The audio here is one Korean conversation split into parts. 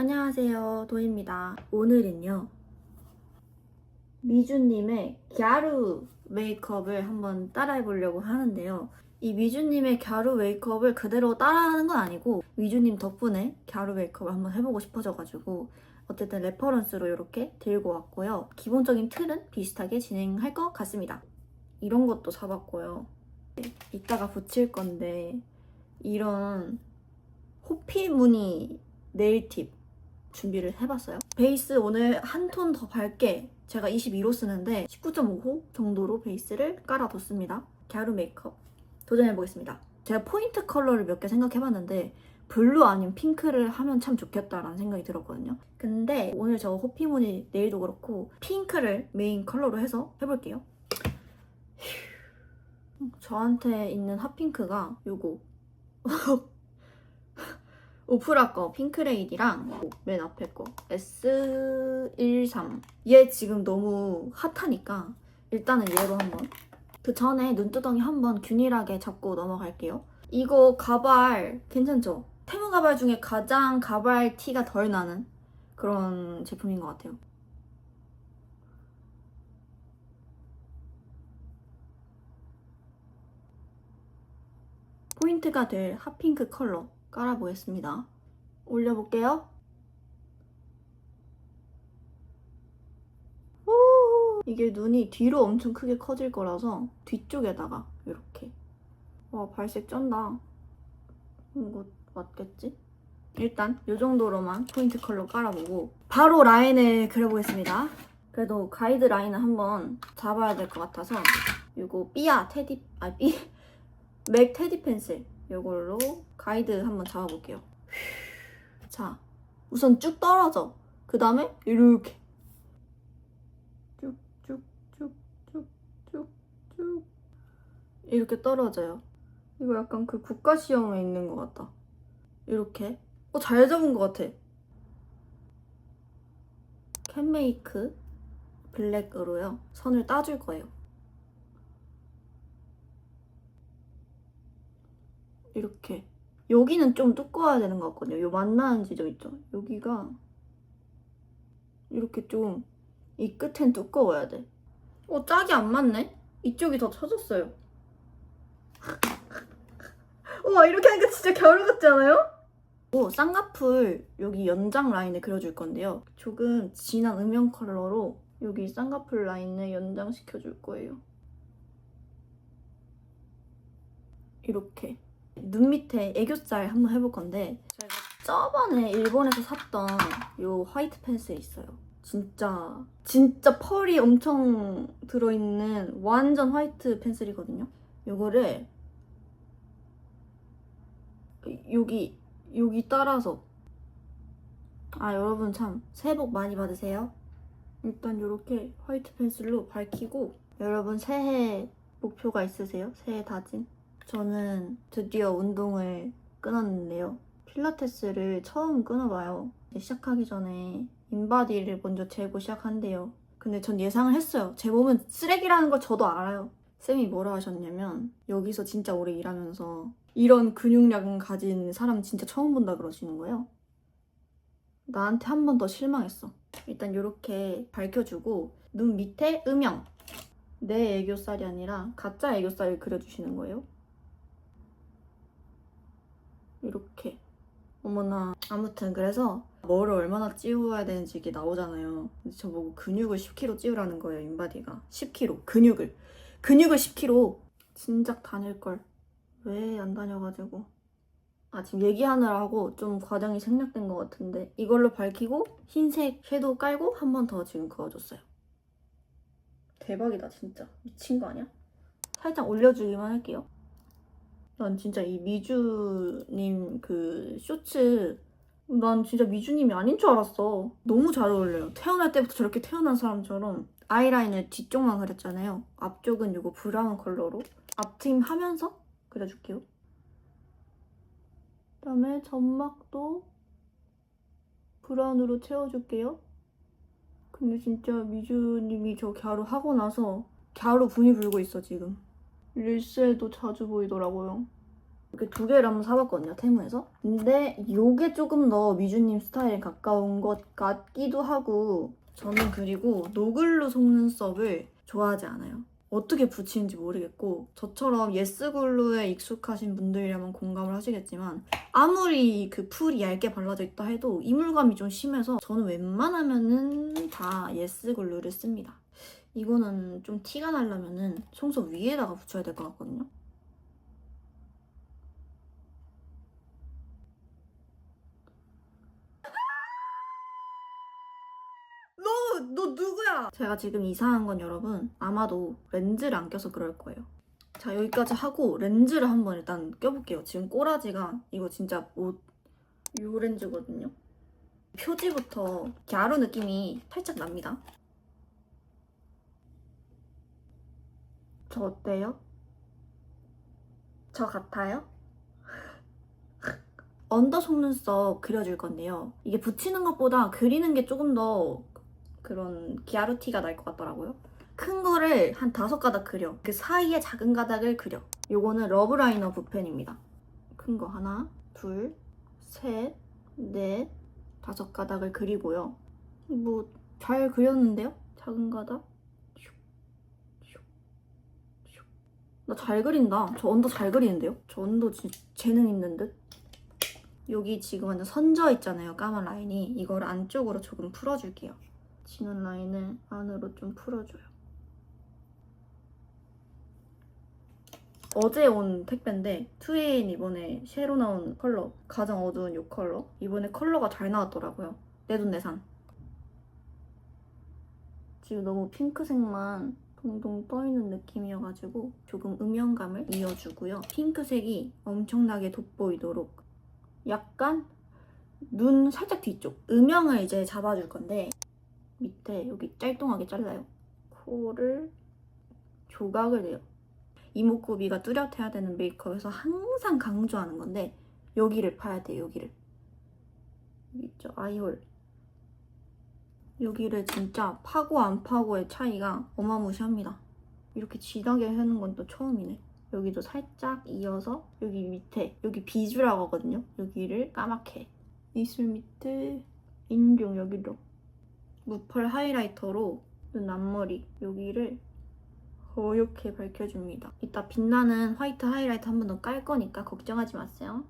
안녕하세요. 도입니다. 오늘은요. 미주님의 갸루 메이크업을 한번 따라해 보려고 하는데요. 이 미주님의 갸루 메이크업을 그대로 따라하는 건 아니고 미주님 덕분에 갸루 메이크업을 한번 해보고 싶어져가지고 어쨌든 레퍼런스로 이렇게 들고 왔고요. 기본적인 틀은 비슷하게 진행할 것 같습니다. 이런 것도 사봤고요. 이따가 붙일 건데 이런 호피 무늬 네일 팁 준비를 해봤어요. 베이스 오늘 한 톤 더 밝게 제가 22로 쓰는데 19.5호 정도로 베이스를 깔아뒀습니다. 갸루 메이크업 도전해보겠습니다. 제가 포인트 컬러를 몇 개 생각해봤는데 블루 아니면 핑크를 하면 참 좋겠다라는 생각이 들었거든요. 근데 오늘 저 호피무늬 네일도 그렇고 핑크를 메인 컬러로 해서 해볼게요. 휴. 저한테 있는 핫핑크가 요거 오프라 거 핑크레이디랑 맨 앞에 거 S13 얘 지금 너무 핫하니까 일단은 얘로 한번. 그 전에 눈두덩이 한번 균일하게 잡고 넘어갈게요. 이거 가발 괜찮죠? 테무 가발 중에 가장 가발 티가 덜 나는 그런 제품인 것 같아요. 포인트가 될 핫핑크 컬러 깔아보겠습니다. 올려볼게요. 오, 이게 눈이 뒤로 엄청 크게 커질 거라서 뒤쪽에다가 이렇게 와 발색 쩐다. 이거 맞겠지? 일단 이 정도로만 포인트 컬러 깔아보고 바로 라인을 그려보겠습니다. 그래도 가이드 라인을 한번 잡아야 될 것 같아서 이거 삐아 테디 아 삐. 맥 테디 펜슬 이걸로 가이드 한번 잡아볼게요. 자, 우선 쭉 떨어져. 그 다음에 이렇게 쭉 쭉 쭉 쭉 쭉 쭉 이렇게 떨어져요. 이거 약간 그 국가 시험에 있는 것 같다. 이렇게. 어, 잘 잡은 것 같아. 캔메이크 블랙으로요. 선을 따줄 거예요. 이렇게 여기는 좀 두꺼워야 되는 것 같거든요. 요 만나는 지점 있죠? 여기가 이렇게 좀 이 끝엔 두꺼워야 돼. 어 짝이 안 맞네? 이쪽이 더 쳐졌어요. 우와 이렇게 하니까 진짜 겨울 같지 않아요? 오 쌍꺼풀 여기 연장 라인을 그려줄 건데요. 조금 진한 음영 컬러로 여기 쌍꺼풀 라인을 연장시켜 줄 거예요. 이렇게 눈 밑에 애교살 한번 해볼 건데 제가 저번에 일본에서 샀던 요 화이트 펜슬 있어요. 진짜 진짜 펄이 엄청 들어있는 완전 화이트 펜슬이거든요. 요거를 여기 여기 따라서 아 여러분 참 새해 복 많이 받으세요. 일단 이렇게 화이트 펜슬로 밝히고 여러분 새해 목표가 있으세요? 새해 다짐? 저는 드디어 운동을 끊었는데요. 필라테스를 처음 끊어봐요. 시작하기 전에 인바디를 먼저 재고 시작한대요. 근데 전 예상을 했어요. 제 몸은 쓰레기라는 걸 저도 알아요. 쌤이 뭐라 하셨냐면 여기서 진짜 오래 일하면서 이런 근육량 가진 사람 진짜 처음 본다 그러시는 거예요. 나한테 한 번 더 실망했어. 일단 이렇게 밝혀주고 눈 밑에 음영. 내 애교살이 아니라 가짜 애교살을 그려주시는 거예요. 이렇게. 어머나. 아무튼 그래서 뭐를 얼마나 찌워야 되는지 이게 나오잖아요. 저보고 근육을 10kg 찌우라는 거예요 인바디가. 10kg 근육을. 근육을 10kg 진작 다닐걸. 왜 안 다녀가지고. 아 지금 얘기하느라고 좀 과정이 생략된 것 같은데 이걸로 밝히고 흰색 섀도우 깔고 한 번 더 지금 그어줬어요. 대박이다 진짜. 미친 거 아니야? 살짝 올려주기만 할게요 난 진짜 이 미주님 그 쇼츠 난 진짜 미주님이 아닌 줄 알았어. 너무 잘 어울려요. 태어날 때부터 저렇게 태어난 사람처럼 아이라인을 뒤쪽만 그렸잖아요. 앞쪽은 이거 브라운 컬러로 앞트임 하면서 그려줄게요. 그다음에 점막도 브라운으로 채워줄게요. 근데 진짜 미주님이 저 갸루 하고 나서 갸루 분이 불고 있어 지금. 릴스에도 자주 보이더라고요. 이렇게 두 개를 한번 사봤거든요, 테무에서. 근데 이게 조금 더 미주님 스타일에 가까운 것 같기도 하고 저는 그리고 노글로 속눈썹을 좋아하지 않아요. 어떻게 붙이는지 모르겠고 저처럼 예스글루에 익숙하신 분들이라면 공감을 하시겠지만 아무리 그 풀이 얇게 발라져 있다 해도 이물감이 좀 심해서 저는 웬만하면은 다 예스글루를 씁니다. 이거는 좀 티가 나려면은 속눈썹 위에다가 붙여야 될 것 같거든요. 너, 너 누구야? 제가 지금 이상한 건 여러분 아마도 렌즈를 안 껴서 그럴 거예요. 자 여기까지 하고 렌즈를 한번 일단 껴볼게요. 지금 꼬라지가 이거 진짜 옷 요 렌즈거든요. 표지부터 갸루 느낌이 살짝 납니다. 저 어때요? 저 같아요? 언더 속눈썹 그려줄 건데요. 이게 붙이는 것보다 그리는 게 조금 더 그런 기아루티가 날 것 같더라고요. 큰 거를 한 다섯 가닥 그려. 그 사이에 작은 가닥을 그려. 요거는 러브라이너 붓펜입니다. 큰 거 하나, 둘, 셋, 넷, 다섯 가닥을 그리고요. 뭐 잘 그렸는데요? 작은 가닥. 나 잘 그린다. 저 언더 잘 그리는데요? 저 언더 진짜 재능 있는 듯? 여기 지금 완전 선져 있잖아요. 까만 라인이. 이걸 안쪽으로 조금 풀어줄게요. 진한 라인을 안으로 좀 풀어줘요. 어제 온 택배인데 투에인 이번에 새로 나온 컬러 가장 어두운 이 컬러 이번에 컬러가 잘 나왔더라고요. 내 돈내산. 지금 너무 핑크색만 동동 떠있는 느낌이어가지고 조금 음영감을 이어주고요. 핑크색이 엄청나게 돋보이도록 약간 눈 살짝 뒤쪽 음영을 이제 잡아줄 건데 밑에 여기 짤뚱하게 잘라요. 코를 조각을 내요. 이목구비가 뚜렷해야 되는 메이크업에서 항상 강조하는 건데 여기를 파야 돼 여기를 여기 있죠 아이홀 여기를 진짜 파고 안 파고의 차이가 어마무시합니다 이렇게 진하게 하는 건 또 처음이네 여기도 살짝 이어서 여기 밑에 여기 비주라고 하거든요 여기를 까맣게 입술 밑에 인중 여기로 무펄 하이라이터로 눈 앞머리 여기를 이렇게 밝혀줍니다. 이따 빛나는 화이트 하이라이트 한번 더 깔 거니까 걱정하지 마세요.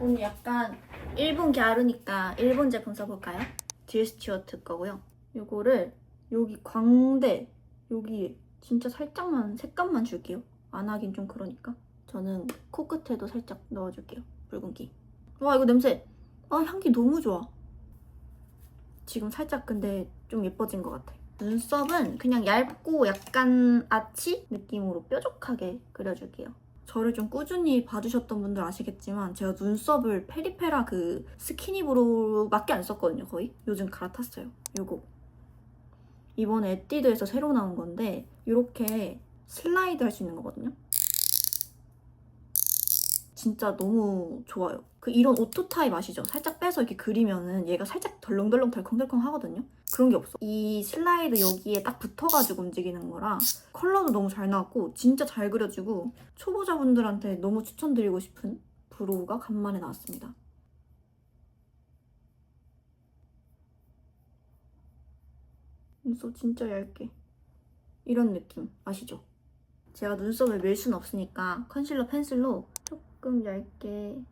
오늘 약간 일본 갸루니까 일본 제품 써볼까요? 딜 스튜어트 거고요. 요거를 여기 광대 여기에 진짜 살짝만 색감만 줄게요. 안 하긴 좀 그러니까. 저는 코끝에도 살짝 넣어줄게요. 붉은기. 와 이거 냄새. 아 향기 너무 좋아. 지금 살짝 근데 좀 예뻐진 것 같아. 눈썹은 그냥 얇고 약간 아치 느낌으로 뾰족하게 그려줄게요. 저를 좀 꾸준히 봐주셨던 분들 아시겠지만 제가 눈썹을 페리페라 그 스키니브로우밖에 안 썼거든요 거의. 요즘 갈아탔어요. 요거. 이번에 에뛰드에서 새로 나온 건데 이렇게 슬라이드 할 수 있는 거거든요. 진짜 너무 좋아요. 그 이런 오토 타입 아시죠? 살짝 빼서 이렇게 그리면은 얘가 살짝 덜렁덜렁 덜컹덜컹 하거든요. 그런 게 없어. 이 슬라이드 여기에 딱 붙어가지고 움직이는 거라 컬러도 너무 잘 나왔고 진짜 잘 그려지고 초보자분들한테 너무 추천드리고 싶은 브로우가 간만에 나왔습니다. 눈썹 진짜 얇게 이런 느낌 아시죠? 제가 눈썹을 밀 순 없으니까 컨실러 펜슬로 조금 얇게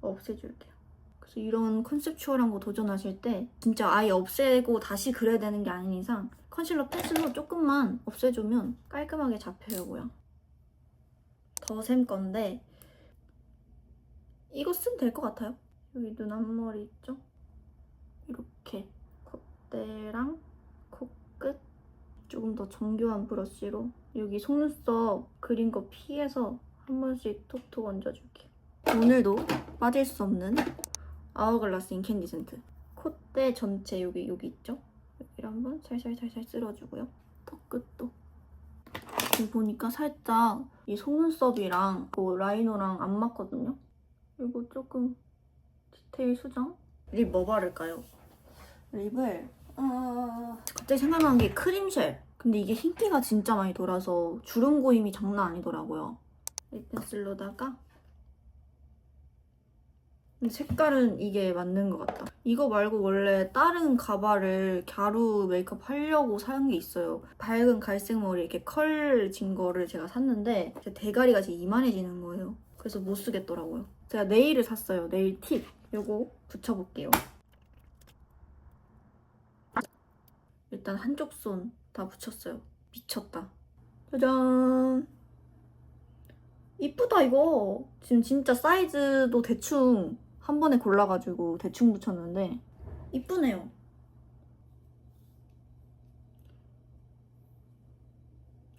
없애줄게요. 그래서 이런 컨셉추얼한 거 도전하실 때 진짜 아예 없애고 다시 그려야 되는 게 아닌 이상 컨실러 펜슬로 조금만 없애주면 깔끔하게 잡혀요고요. 더샘 건데 이거 쓰면 될 것 같아요. 여기 눈 앞머리 있죠? 이렇게 콧대랑 코끝 조금 더 정교한 브러쉬로 여기 속눈썹 그린 거 피해서 한 번씩 톡톡 얹어줄게요. 오늘도 빠질 수 없는 아워글라스 인캔디 센트. 콧대 전체 여기 여기 있죠? 여기를 한번 살살살살 쓸어주고요. 턱 끝도. 지금 보니까 살짝 이 속눈썹이랑 그 라이너랑 안 맞거든요. 이거 조금 디테일 수정. 립 뭐 바를까요? 립을 아... 갑자기 생각난 게 크림쉘. 근데 이게 흰기가 진짜 많이 돌아서 주름 고임이 장난 아니더라고요. 립 펜슬로다가 색깔은 이게 맞는 것 같다. 이거 말고 원래 다른 가발을 갸루 메이크업 하려고 산게 있어요. 밝은 갈색 머리 이렇게 컬진 거를 제가 샀는데 제 대가리가 지금 이만해지는 거예요. 그래서 못 쓰겠더라고요. 제가 네일을 샀어요. 네일 팁. 요거 붙여볼게요. 일단 한쪽 손 다 붙였어요. 미쳤다. 짜잔. 이쁘다 이거. 지금 진짜 사이즈도 대충 한 번에 골라가지고 대충 붙였는데 이쁘네요.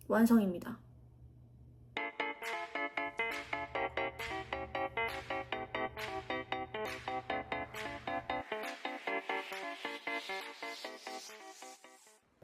완성입니다.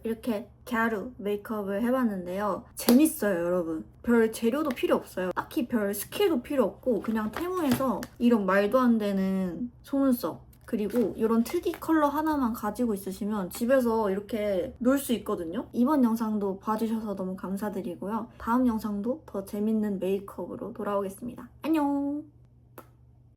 이렇게 갸루 메이크업을 해봤는데요. 재밌어요, 여러분. 별 재료도 필요 없어요. 딱히 별 스킬도 필요 없고 그냥 테무에서 이런 말도 안 되는 속눈썹 그리고 이런 특이 컬러 하나만 가지고 있으시면 집에서 이렇게 놀 수 있거든요. 이번 영상도 봐주셔서 너무 감사드리고요. 다음 영상도 더 재밌는 메이크업으로 돌아오겠습니다. 안녕!